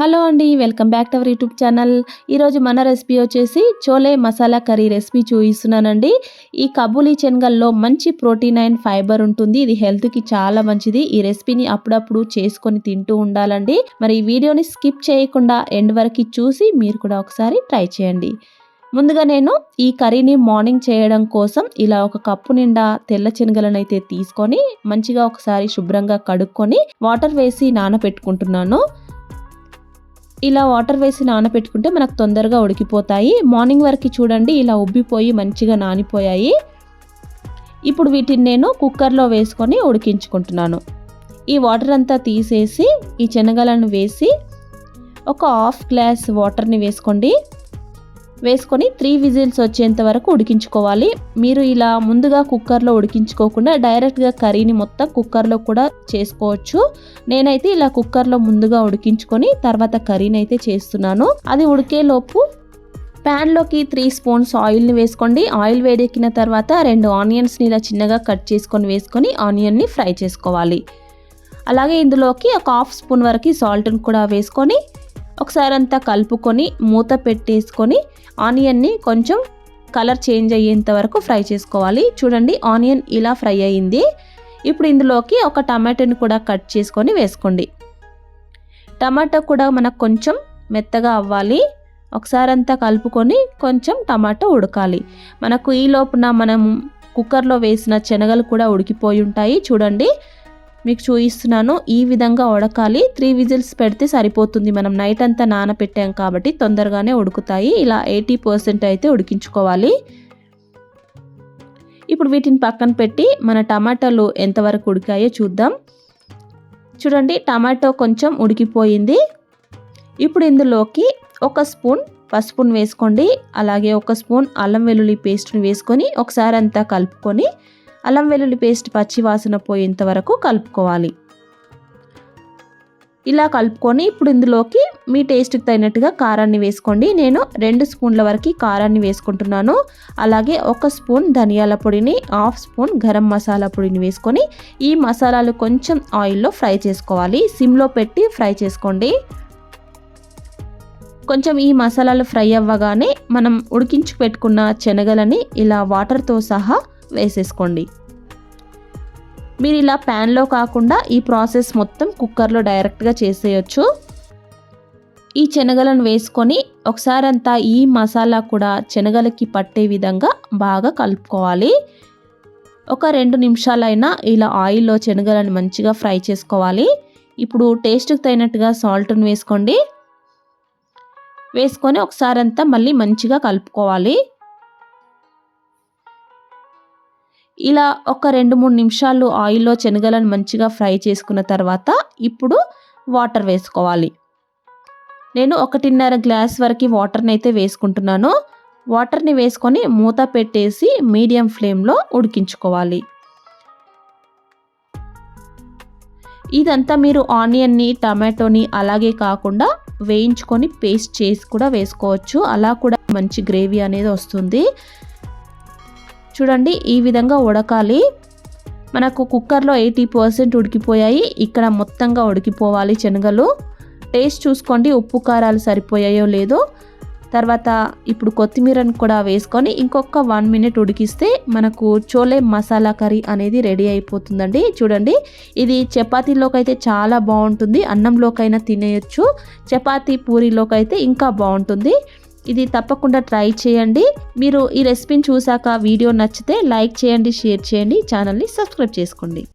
Hello అండి welcome back to our YouTube channel. ఈరోజు మన రెసిపీ వచ్చేసి చోలే మసాలా కర్రీ రెసిపీ చూపిస్తున్నానండి. ఈ కబూలీ శనగల్లో మంచి ప్రోటీన్ అండ్ ఫైబర్ ఉంటుంది. ఇది హెల్త్కి చాలా మంచిది. ఈ రెసిపీని అప్పుడప్పుడు చేసుకొని తింటూ ఉండాలండి. మరి ఈ వీడియోని స్కిప్ చేయకుండా ఎండ్ వరకు చూసి మీరు కూడా ఒకసారి ట్రై చేయండి. ముందుగా నేను ఈ కర్రీని మార్నింగ్ చేయడం కోసం ఇలా ఒక కప్పు నిండా తెల్ల శనగలను అయితే తీసుకొని మంచిగా ఒకసారి శుభ్రంగా కడుక్కొని వాటర్ వేసి నానబెట్టుకుంటున్నాను. ఇలా వాటర్ వేసి నానబెట్టుకుంటే మనకు తొందరగా ఉడికిపోతాయి. మార్నింగ్ వరకు చూడండి ఇలా ఉబ్బిపోయి మంచిగా నానిపోయాయి. ఇప్పుడు వీటిని నేను కుక్కర్లో వేసుకొని ఉడికించుకుంటున్నాను. ఈ వాటర్ అంతా తీసేసి ఈ శనగలను వేసి ఒక హాఫ్ గ్లాస్ వాటర్ని వేసుకోండి. వేసుకొని త్రీ విజిల్స్ వచ్చేంత వరకు ఉడికించుకోవాలి. మీరు ఇలా ముందుగా కుక్కర్లో ఉడికించుకోకుండా డైరెక్ట్గా కర్రీని మొత్తం కుక్కర్లో కూడా చేసుకోవచ్చు. నేనైతే ఇలా కుక్కర్లో ముందుగా ఉడికించుకొని తర్వాత కర్రీని అయితే చేస్తున్నాను. అది ఉడికేలోపు ప్యాన్లోకి త్రీ స్పూన్స్ ఆయిల్ని వేసుకోండి. ఆయిల్ వేడెక్కిన తర్వాత రెండు ఆనియన్స్ని ఇలా చిన్నగా కట్ చేసుకొని వేసుకొని ఆనియన్ని ఫ్రై చేసుకోవాలి. అలాగే ఇందులోకి ఒక హాఫ్ స్పూన్ వరకు సాల్ట్ని కూడా వేసుకొని ఒకసారి అంతా కలుపుకొని మూత పెట్టేసుకొని ఆనియన్ని కొంచెం కలర్ చేంజ్ అయ్యేంత వరకు ఫ్రై చేసుకోవాలి. చూడండి ఆనియన్ ఇలా ఫ్రై అయ్యింది ఇప్పుడు ఇందులోకి ఒక టమాటోని కూడా కట్ చేసుకొని వేసుకోండి. టమాటా కూడా మనకు కొంచెం మెత్తగా అవ్వాలి. ఒకసారి అంతా కలుపుకొని కొంచెం టమాటో ఉడకాలి. మనకు ఈ లోపున మనం కుక్కర్లో వేసిన శనగలు కూడా ఉడికిపోయి ఉంటాయి. చూడండి మీకు చూపిస్తున్నాను ఈ విధంగా ఉడకాలి. త్రీ విజిల్స్ పెడితే సరిపోతుంది. మనం నైట్ అంతా నానపెట్టాం కాబట్టి తొందరగానే ఉడుకుతాయి. ఇలా ఎయిటీ పర్సెంట్ అయితే ఉడికించుకోవాలి. ఇప్పుడు వీటిని పక్కన పెట్టి మన టమాటాలు ఎంతవరకు ఉడికాయో చూద్దాం. చూడండి టమాటో కొంచెం ఉడికిపోయింది. ఇప్పుడు ఇందులోకి ఒక స్పూన్ పసుపును వేసుకోండి. అలాగే ఒక స్పూన్ అల్లం వెల్లుల్లి పేస్ట్ని వేసుకొని ఒకసారి అంతా కలుపుకొని అల్లం వెల్లుల్లి పేస్ట్ పచ్చి వాసన పోయేంత వరకు కలుపుకోవాలి. ఇలా కలుపుకొని ఇప్పుడు ఇందులోకి మీ టేస్ట్కి తగినట్టుగా కారాన్ని వేసుకోండి. నేను రెండు స్పూన్ల వరకు కారాన్ని వేసుకుంటున్నాను. అలాగే ఒక స్పూన్ ధనియాల పొడిని హాఫ్ స్పూన్ గరం మసాలా పొడిని వేసుకొని ఈ మసాలాలు కొంచెం ఆయిల్లో ఫ్రై చేసుకోవాలి. సిమ్లో పెట్టి ఫ్రై చేసుకోండి. కొంచెం ఈ మసాలాలు ఫ్రై అవ్వగానే మనం ఉడికించి పెట్టుకున్న శనగలని ఇలా వాటర్తో సహా వేసేసుకోండి. మీరు ఇలా ప్యాన్లో కాకుండా ఈ ప్రాసెస్ మొత్తం కుక్కర్లో డైరెక్ట్గా చేసేయచ్చు. ఈ శనగలను వేసుకొని ఒకసారి అంతా ఈ మసాలా కూడా శనగలకి పట్టే విధంగా బాగా కలుపుకోవాలి. ఒక రెండు నిమిషాలైనా ఇలా ఆయిల్లో శనగలను మంచిగా ఫ్రై చేసుకోవాలి. ఇప్పుడు టేస్ట్కి తగినట్టుగా సాల్ట్ని వేసుకోండి. వేసుకొని ఒకసారి అంతా మళ్ళీ మంచిగా కలుపుకోవాలి. ఇలా ఒక రెండు మూడు నిమిషాలు ఆయిల్లో శనగలను మంచిగా ఫ్రై చేసుకున్న తర్వాత ఇప్పుడు వాటర్ వేసుకోవాలి. నేను ఒకటిన్నర గ్లాస్ వరకు వాటర్ని అయితే వేసుకుంటున్నాను. వాటర్ని వేసుకొని మూత పెట్టేసి మీడియం ఫ్లేమ్లో ఉడికించుకోవాలి. ఇదంతా మీరు ఆనియన్ని టమాటోని అలాగే కాకుండా వేయించుకొని పేస్ట్ చేసి కూడా వేసుకోవచ్చు. అలా కూడా మంచి గ్రేవీ అనేది వస్తుంది. చూడండి ఈ విధంగా ఉడకాలి. మనకు కుక్కర్లో ఎయిటీ పర్సెంట్ ఉడికిపోయాయి. ఇక్కడ మొత్తంగా ఉడికిపోవాలి శనగలు. టేస్ట్ చూసుకోండి ఉప్పు కారాలు సరిపోయాయో లేదో. తర్వాత ఇప్పుడు కొత్తిమీరను కూడా వేసుకొని ఇంకొక వన్ మినిట్ ఉడికిస్తే మనకు చోలే మసాలా కర్రీ అనేది రెడీ అయిపోతుందండి. చూడండి ఇది చపాతీలోకైతే చాలా బాగుంటుంది. అన్నంలోకైనా తినేయచ్చు. చపాతీ పూరీలోకి అయితే ఇంకా బాగుంటుంది. ఇది తప్పకుండా ట్రై చేయండి. మీరు ఈ రెసిపీని చూసాక వీడియో నచ్చితే లైక్ చేయండి షేర్ చేయండి ఛానల్ని సబ్స్క్రైబ్ చేసుకోండి.